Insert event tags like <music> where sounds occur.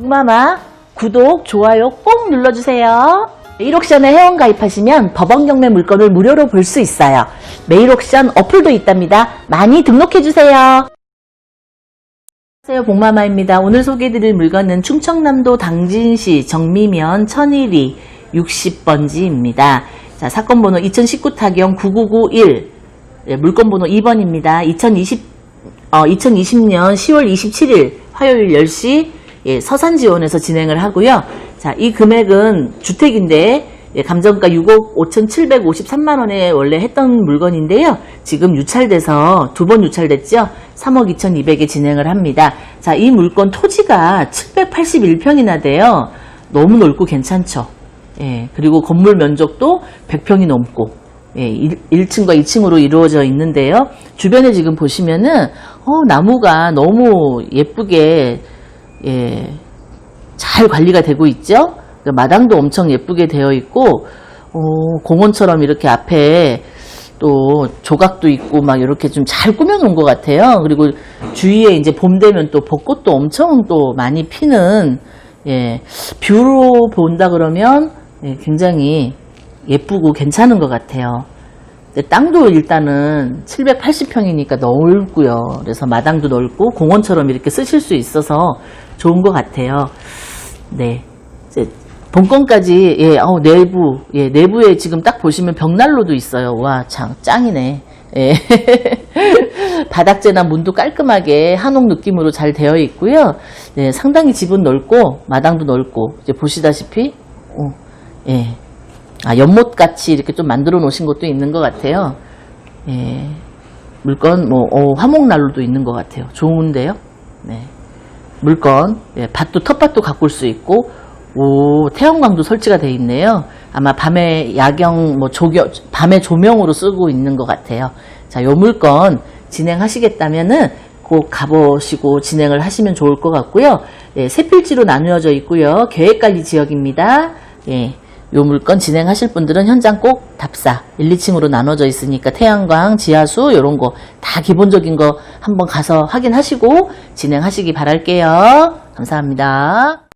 북마마 구독, 좋아요 꼭 눌러주세요. 메일옥션에 회원 가입하시면 법원 경매 물건을 무료로 볼 수 있어요. 메일옥션 어플도 있답니다. 많이 등록해주세요. 안녕하세요. 복마마입니다. 오늘 소개해드릴 물건은 충청남도 당진시 정미면 천일리 60번지입니다. 자, 사건 번호 2019 타경 9991 예, 물건 번호 2번입니다. 2020, 어, 2020년 10월 27일 화요일 10시 예, 서산지원에서 진행을 하고요. 자, 이 금액은 주택인데 예, 감정가 6억 5,753만 원에 원래 했던 물건인데요. 지금 유찰돼서 두 번 유찰됐죠. 3억 2,200에 진행을 합니다. 자, 이 물건 토지가 781평이나 돼요. 너무 넓고 괜찮죠. 예, 그리고 건물 면적도 100평이 넘고 예, 1, 층과 2층으로 이루어져 있는데요. 주변에 지금 보시면은 어, 나무가 너무 예쁘게 예, 잘 관리가 되고 있죠. 그 마당도 엄청 예쁘게 되어 있고 어, 공원처럼 이렇게 앞에 또 조각도 있고 막 이렇게 좀 잘 꾸며놓은 것 같아요. 그리고 주위에 이제 봄 되면 또 벚꽃도 엄청 또 많이 피는 예, 뷰로 본다 그러면 예, 굉장히 예쁘고 괜찮은 것 같아요. 땅도 일단은 780평이니까 넓고요. 그래서 마당도 넓고 공원처럼 이렇게 쓰실 수 있어서 좋은 것 같아요. 네. 본건까지 예, 어, 내부 예, 내부에 지금 딱 보시면 벽난로도 있어요. 와, 참 짱이네. 예. <laughs> 바닥재나 문도 깔끔하게 한옥 느낌으로 잘 되어 있고요. 네, 상당히 집은 넓고 마당도 넓고 이제 보시다시피 어, 예. 아, 연못 같이 이렇게 좀 만들어 놓으신 것도 있는 것 같아요. 예. 물건 뭐 어, 화목난로도 있는 것 같아요. 좋은데요. 네. 물건 예, 밭도 텃밭도 가꿀 수 있고 오 태양광도 설치가 돼 있네요. 아마 밤에 야경 뭐 조경 밤에 조명으로 쓰고 있는 것 같아요. 자, 요 물건 진행하시겠다면은 꼭 가보시고 진행을 하시면 좋을 것 같고요. 예, 세 필지로 나누어져 있고요. 계획관리 지역입니다. 예. 요 물건 진행하실 분들은 현장 꼭 답사 1, 2층으로 나눠져 있으니까 태양광, 지하수 이런 거 다 기본적인 거 한번 가서 확인하시고 진행하시기 바랄게요. 감사합니다.